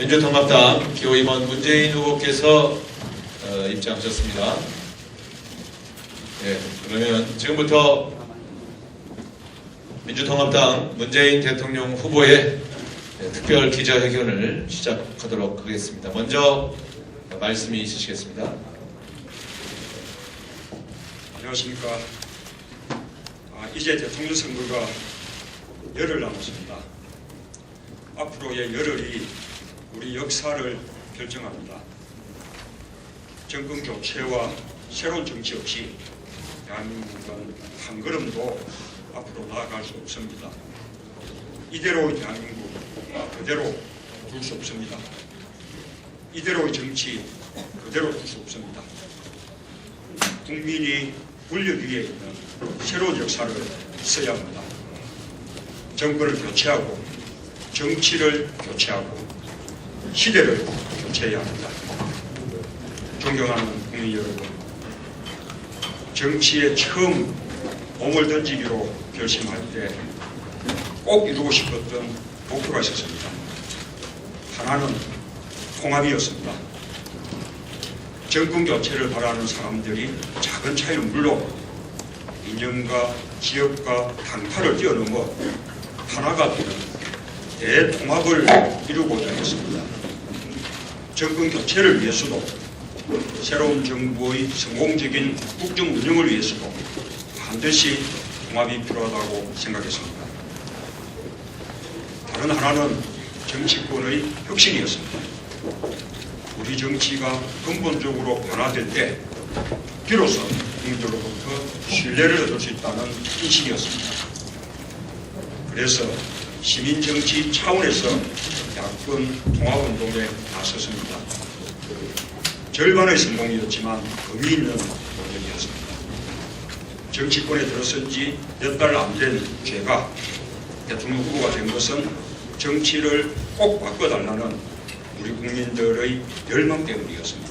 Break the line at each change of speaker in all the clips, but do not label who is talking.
민주통합당 기호 임원 문재인 후보께서 어, 입장하셨습니다. 예, 그러면 지금부터 민주통합당 문재인 대통령 후보의 예, 특별 기자회견을 시작하도록 하겠습니다. 먼저 말씀이 있으시겠습니다.
안녕하십니까. 아, 이제 대통령 선거가 열흘 남았습니다. 앞으로의 열흘이 우리 역사를 결정합니다. 정권 교체와 새로운 정치 없이 대한민국은 한 걸음도 앞으로 나아갈 수 없습니다. 이대로의 대한민국 그대로 둘 수 없습니다. 이대로의 정치 그대로 둘 수 없습니다. 국민이 권력 위에 있는 새로운 역사를 써야 합니다. 정권을 교체하고 정치를 교체하고 시대를 교체해야 합니다. 존경하는 국민 여러분, 정치에 처음 몸을 던지기로 결심할 때 꼭 이루고 싶었던 목표가 있었습니다. 하나는 통합이었습니다. 정권 교체를 바라는 사람들이 작은 차이는 물론 이념과 지역과 당파를 뛰어넘어 하나가 되는 대통합을 이루고자 했습니다. 정권 교체를 위해서도 새로운 정부의 성공적인 국정 운영을 위해서도 반드시 통합이 필요하다고 생각했습니다. 다른 하나는 정치권의 혁신이었습니다. 우리 정치가 근본적으로 변화될 때 비로소 국민들로부터 신뢰를 얻을 수 있다는 인식이었습니다. 그래서 시민정치 차원에서 야권 통합운동에 나섰습니다. 절반의 성공이었지만 의미 있는 노력이었습니다. 정치권에 들어선 지 몇 달 안 된 제가 대통령 후보가 된 것은 정치를 꼭 바꿔달라는 우리 국민들의 열망 때문이었습니다.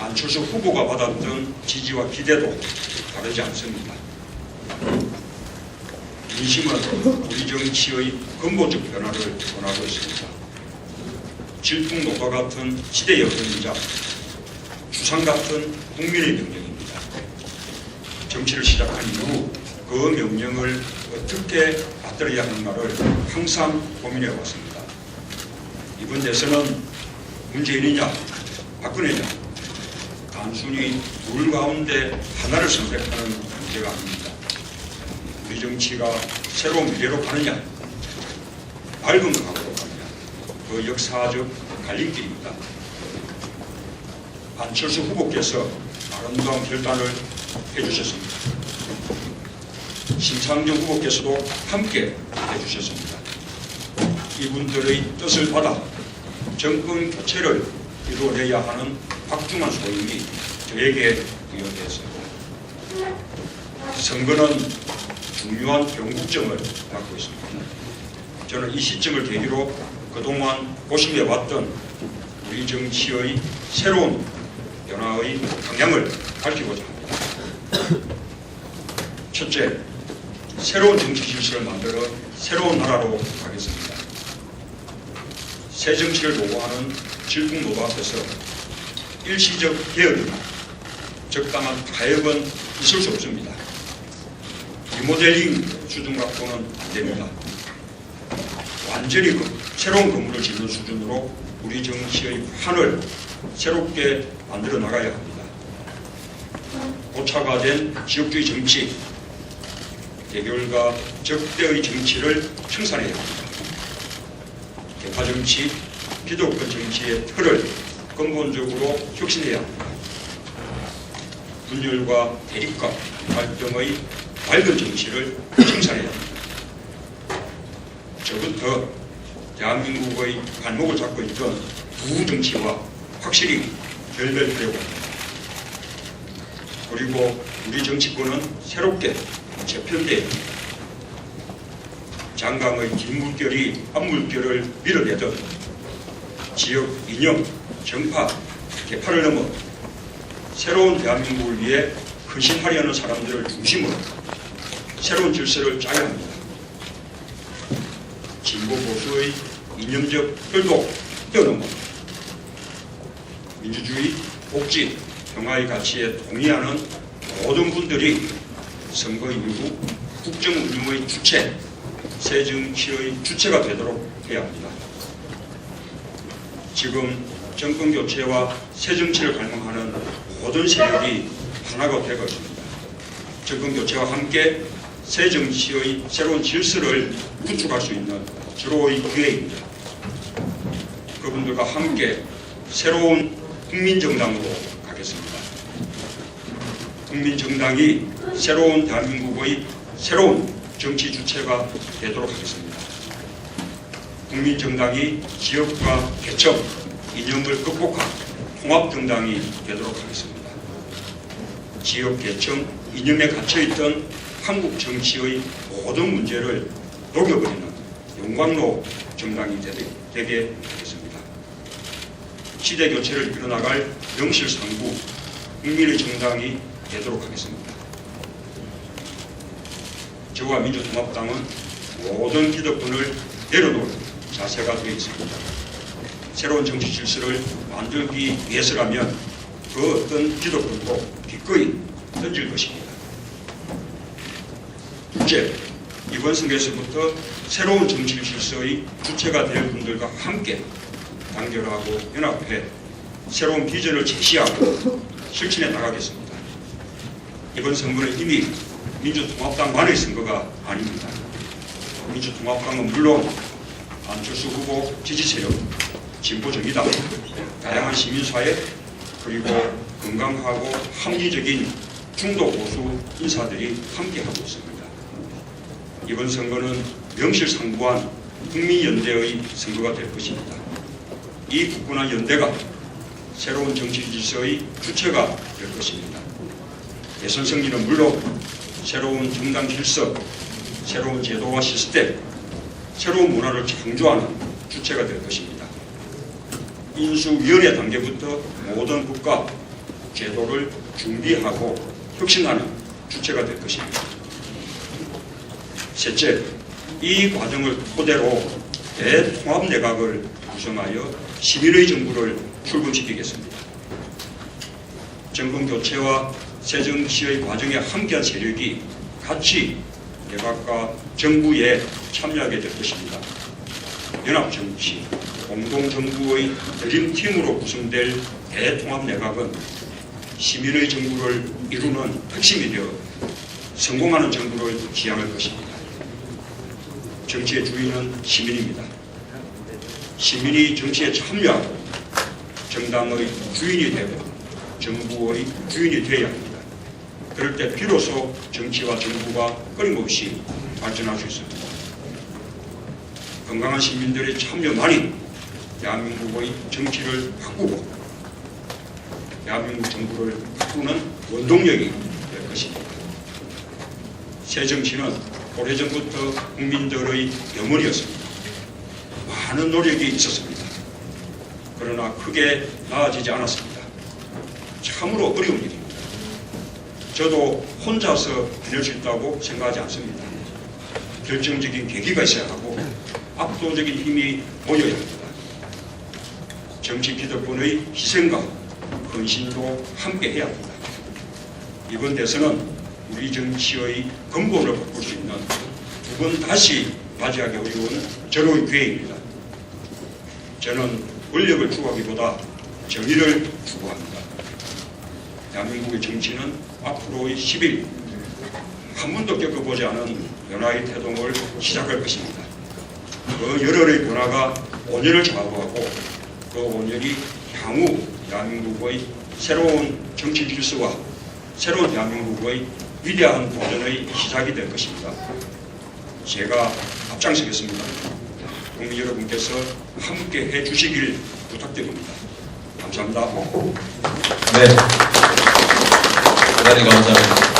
안철수 후보가 받았던 지지와 기대도 다르지 않습니다. 민심은 우리 정치의 근본적 변화를 원하고 있습니다. 질풍노가 같은 시대의 여건이자 주상 같은 국민의 명령입니다. 정치를 시작한 이후 그 명령을 어떻게 받들어야 하는가를 항상 고민해 왔습니다. 이번 대선은 문재인이냐 박근혜냐 단순히 둘 가운데 하나를 선택하는 문제가 아닙니다. 우리 정치가 새로운 미래로 가느냐 밝은 각오로 가느냐 그 역사적 갈림길입니다. 안철수 후보께서 아름다운 결단을 해주셨습니다. 심상정 후보께서도 함께 해주셨습니다. 이분들의 뜻을 받아 정권 교체를 이루어내야 하는 박중한 소임이 저에게 부여되었습니다. 선거는 중요한 변국점을 갖고 있습니다. 저는 이 시점을 계기로 그동안 고심해왔던 우리 정치의 새로운 변화의 방향을 밝히고자 합니다. 첫째, 새로운 정치 질서를 만들어 새로운 나라로 가겠습니다. 새 정치를 요구하는 질풍노도 앞에서 일시적 개혁이나 적당한 타협은 있을 수 없습니다. 리모델링 수준 갖고는 안 됩니다. 완전히 그 새로운 건물을 짓는 수준으로 우리 정치의 판을 새롭게 만들어 나가야 합니다. 고착화된 지역주의 정치, 대결과 적대의 정치를 청산해야 합니다. 개파 정치, 기독교 정치의 틀을 근본적으로 혁신해야 합니다. 분열과 대립과 갈등의 밝은 정치를 청산해야 합니다. 저부터 대한민국의 발목을 잡고 있던 두 정치와 확실히 결별되고. 그리고 우리 정치권은 새롭게 합니다. 장강의 긴 물결이 한 물결을 밀어내듯 지역 이념, 정파, 개파를 넘어 새로운 대한민국을 위해 헌신하려는 사람들을 중심으로 새로운 질서를 짜야 합니다. 진보 보수의 이념적 혈도 뛰어넘어 민주주의, 복지, 평화의 가치에 동의하는 모든 분들이 선거 이후 국정 운영의 주체, 새 정치의 주체가 되도록 해야 합니다. 지금 정권 교체와 새 정치를 갈망하는 모든 세력이 하나가 되고 있습니다. 정권 교체와 함께 새 정치의 새로운 질서를 구축할 수 있는 주로의 기회입니다. 그분들과 함께 새로운 국민정당으로 가겠습니다. 국민정당이 새로운 대한민국의 새로운 정치 주체가 되도록 하겠습니다. 국민정당이 지역과 계층, 이념을 극복한 통합정당이 되도록 하겠습니다. 지역, 계층, 이념에 갇혀있던 한국 정치의 모든 문제를 녹여버리는 용광로 정당이 되게, 되게 하겠습니다. 시대 교체를 이뤄나갈 명실상부 국민의 정당이 되도록 하겠습니다. 저와 민주통합당은 모든 기득권을 내려놓을 자세가 되어 있습니다. 새로운 정치 질서를 만들기 위해서라면 그 어떤 기득권도 기꺼이 던질 것입니다. 둘째, 이번 선거에서부터 새로운 정치 질서의 주체가 될 분들과 함께 단결하고 연합해 새로운 비전을 제시하고 실천해 나가겠습니다. 이번 선거는 이미 민주통합당만의 선거가 아닙니다. 민주통합당은 물론 안철수 후보 지지 세력, 진보정의당, 다양한 시민사회 그리고 건강하고 합리적인 중도 보수 인사들이 함께하고 있습니다. 이번 선거는 명실상부한 국민연대의 선거가 될 것입니다. 이 굳건한 연대가 새로운 정치 질서의 주체가 될 것입니다. 대선 승리는 물론 새로운 정당 질서, 새로운 제도와 시스템, 새로운 문화를 창조하는 주체가 될 것입니다. 인수위원회 단계부터 모든 국가 제도를 준비하고 혁신하는 주체가 될 것입니다. 셋째, 이 과정을 토대로 대통합 내각을 구성하여 시민의 정부를 출범시키겠습니다. 정권 교체와 새 정치의 과정에 함께한 세력이 같이 내각과 정부에 참여하게 될 것입니다. 연합정치, 공동정부의 드림팀으로 구성될 대통합 내각은 시민의 정부를 이루는 핵심이 되어 성공하는 정부를 지향할 것입니다. 정치의 주인은 시민입니다. 시민이 정치에 참여하고 정당의 주인이 되고 정부의 주인이 되어야 합니다. 그럴 때 비로소 정치와 정부가 끊임없이 발전할 수 있습니다. 건강한 시민들의 참여만이 대한민국의 정치를 바꾸고 대한민국 정부를 바꾸는 원동력이 될 것입니다. 새 정치는 오래전부터 국민들의 염원이었습니다. 많은 노력이 있었습니다. 그러나 크게 나아지지 않았습니다. 참으로 어려운 일입니다. 저도 혼자서 해낼 수 있다고 생각하지 않습니다. 결정적인 계기가 있어야 하고 압도적인 힘이 모여야 합니다. 정치 기득권의 희생과 헌신도 함께 해야 합니다. 이번 대선은 우리 정치의 근본을 바꿀 수 있는 두 번 다시 맞이하기 어려운 절호의 기회입니다. 저는 권력을 추구하기보다 정의를 추구합니다. 대한민국의 정치는 앞으로의 10일 한 번도 겪어보지 않은 변화의 태동을 시작할 것입니다. 그 열혈의 변화가 5년을 좌우하고 그 5년이 향후 대한민국의 새로운 정치 질서와 새로운 대한민국의 위대한 도전의 시작이 될 것입니다. 제가 앞장서겠습니다. 국민 여러분께서 함께 해 주시길 부탁드립니다. 감사합니다.
네. 대단히 감사합니다.